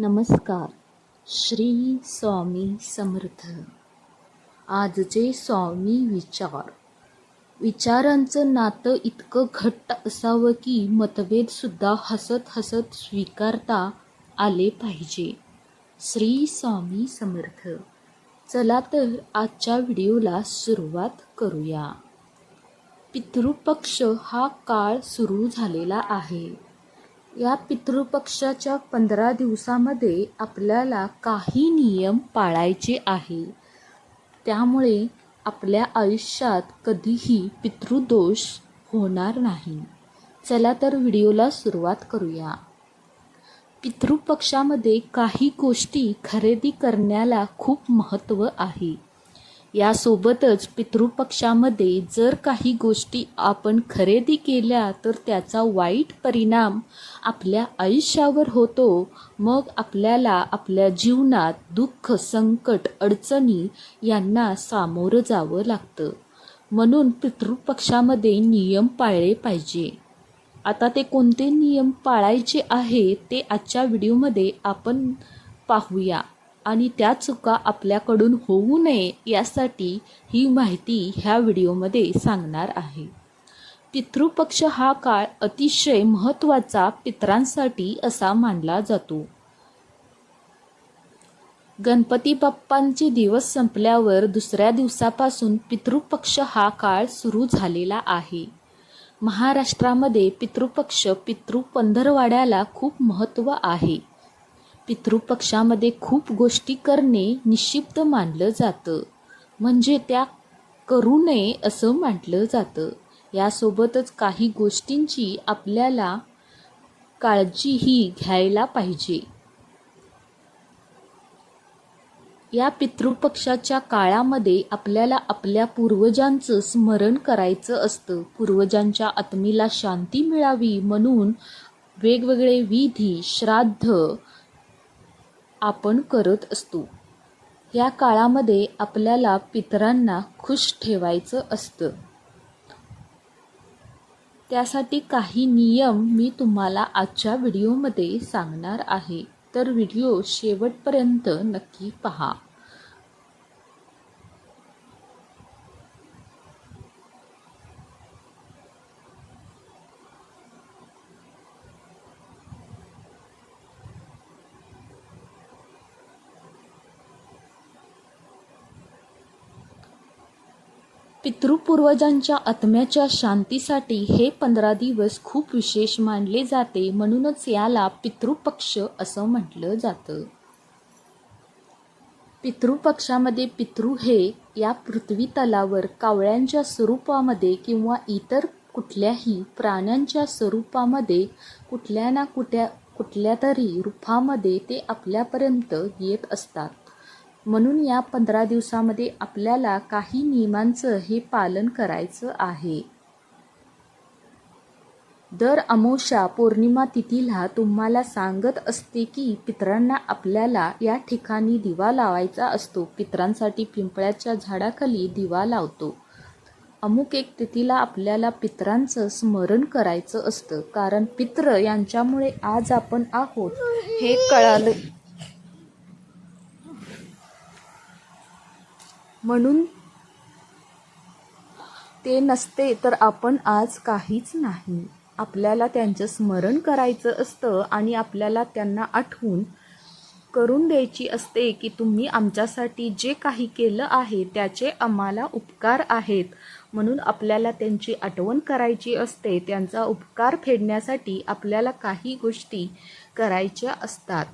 नमस्कार. श्री स्वामी समर्थ. आजचे स्वामी विचार. विचारांचं नातं इतकं घट्ट असावं की मतभेदसुद्धा हसत हसत स्वीकारता आले पाहिजे. श्री स्वामी समर्थ. चला तर आजच्या व्हिडिओला सुरुवात करूया. पितृपक्ष हा काळ सुरू झालेला आहे. या पितृपक्षाच्या पंधरा दिवसामध्ये आपल्याला काही नियम पाळायचे आहे. त्यामुळे आपल्या आयुष्यात कधीही पितृदोष होणार नाही. चला तर व्हिडिओला सुरुवात करूया. पितृपक्षामध्ये काही गोष्टी खरेदी करण्याला खूप महत्त्व आहे. यासोबतच पितृपक्षामध्ये जर काही गोष्टी आपण खरेदी केल्या तर त्याचा वाईट परिणाम आपल्या आयुष्यावर होतो. मग आपल्याला आपल्या जीवनात दुःख संकट अडचणी यांना सामोरं जावं लागतं. म्हणून पितृपक्षामध्ये नियम पाळले पाहिजे. आता ते कोणते नियम पाळायचे आहे ते आजच्या व्हिडिओमध्ये आपण पाहूया. आणि त्या चुका आपल्याकडून होऊ नये यासाठी ही माहिती ह्या व्हिडिओमध्ये सांगणार आहे. पितृपक्ष हा काळ अतिशय महत्त्वाचा पितरांसाठी असा मानला जातो. गणपती बाप्पांचे दिवस संपल्यावर दुसऱ्या दिवसापासून पितृपक्ष हा काळ सुरू झालेला आहे. महाराष्ट्रामध्ये पितृपक्ष पितृ पंधरवाड्याला खूप महत्त्व आहे. पितृपक्षामध्ये खूप गोष्टी करणे निश्चित मानलं जातं. म्हणजे त्या करू नये असं म्हटलं जातं. यासोबतच काही गोष्टींची आपल्याला काळजीही घ्यायला पाहिजे. या पितृपक्षाच्या काळामध्ये आपल्याला आपल्या पूर्वजांचं स्मरण करायचं असतं. पूर्वजांच्या आत्मीला शांती मिळावी म्हणून वेगवेगळे विधी श्राद्ध आपण करत असतो. या काळामध्ये आपल्याला पितरांना खुश ठेवायचं असतं. त्यासाठी काही नियम मी तुम्हाला आजच्या व्हिडिओमध्ये सांगणार आहे. तर व्हिडिओ शेवटपर्यंत नक्की पहा. पितृपूर्वजांच्या आत्म्याच्या शांतीसाठी हे पंधरा दिवस खूप विशेष मानले जाते म्हणूनच याला पितृपक्ष असं म्हटलं जातं. पितृपक्षामध्ये पितृ हे या पृथ्वी तलावर कावळ्यांच्या स्वरूपामध्ये किंवा इतर कुठल्याही प्राण्यांच्या स्वरूपामध्ये कुठल्या ना कुठ्या कुठल्या तरी रूपामध्ये ते आपल्यापर्यंत येत असतात. म्हणून या पंधरा दिवसामध्ये आपल्याला काही नियमांचं हे पालन करायचं आहे. दर अमोशा पौर्णिमा तिथीला तुम्हाला सांगत असते की पितरांना आपल्याला या ठिकाणी दिवा लावायचा असतो. पितरांसाठी पिंपळाच्या झाडाखाली दिवा लावतो. अमुक एक तिथीला आपल्याला पितरांचं स्मरण करायचं असतं. कारण पित्र यांच्यामुळे आज आपण आहोत. हे कळालं. म्हणून ते नसते तर आपण आज काहीच नाही. आपल्याला त्यांचं स्मरण करायचं असतं आणि आपल्याला त्यांना आठवून करून द्यायची असते की तुम्ही आमच्यासाठी जे काही केलं आहे त्याचे आम्हाला उपकार आहेत. म्हणून आपल्याला त्यांची आठवण करायची असते. त्यांचा उपकार फेडण्यासाठी आपल्याला काही गोष्टी करायच्या असतात.